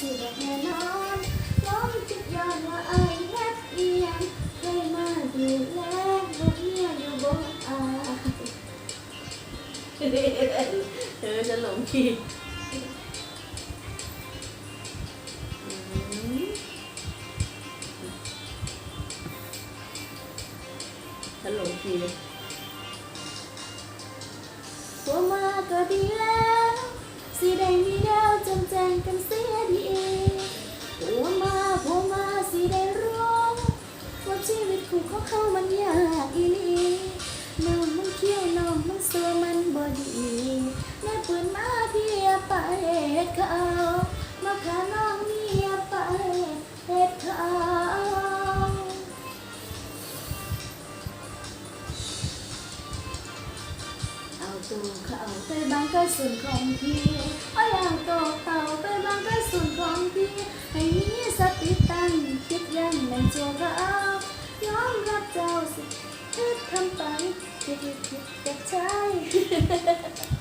สิแบบแน่นอนน้องคิดย้อนว่าไอ้เฮ็ดอีหยังเคยมาดูแลลูกเมียอยู่บ่อายเออจะหลงคีย์อืมฉันหลงคีย์เลยผัวมาก็ดี ดีแม่ปืนมาเพียไปเฮ็ดเขามาขาน้องเมียไปเฮ็ดเขาเอาตัวเขาไปบางกระสุนของพี่เอาอย่างตัวเต่าไปบางกระสุนของพี่ให้มีสติตั้งคิดยังในตัวเรายอมรับเจ้าสิ คิดทำ